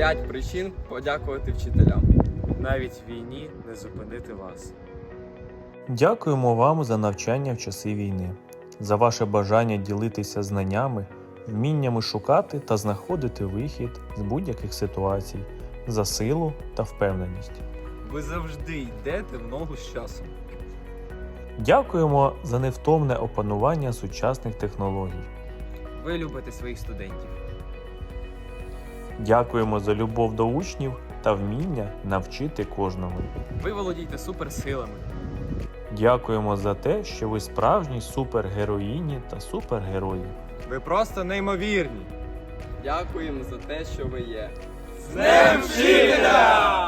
5 причин подякувати вчителям. Навіть в війні не зупинити вас. Дякуємо вам за навчання в часи війни, за ваше бажання ділитися знаннями, вміннями шукати та знаходити вихід з будь-яких ситуацій, за силу та впевненість. Ви завжди йдете в ногу з часом. Дякуємо за невтомне опанування сучасних технологій. Ви любите своїх студентів. Дякуємо за любов до учнів та вміння навчити кожного. Ви володієте суперсилами. Дякуємо за те, що ви справжні супергероїні та супергерої. Ви просто неймовірні. Дякуємо за те, що ви є. З Днем вчителя!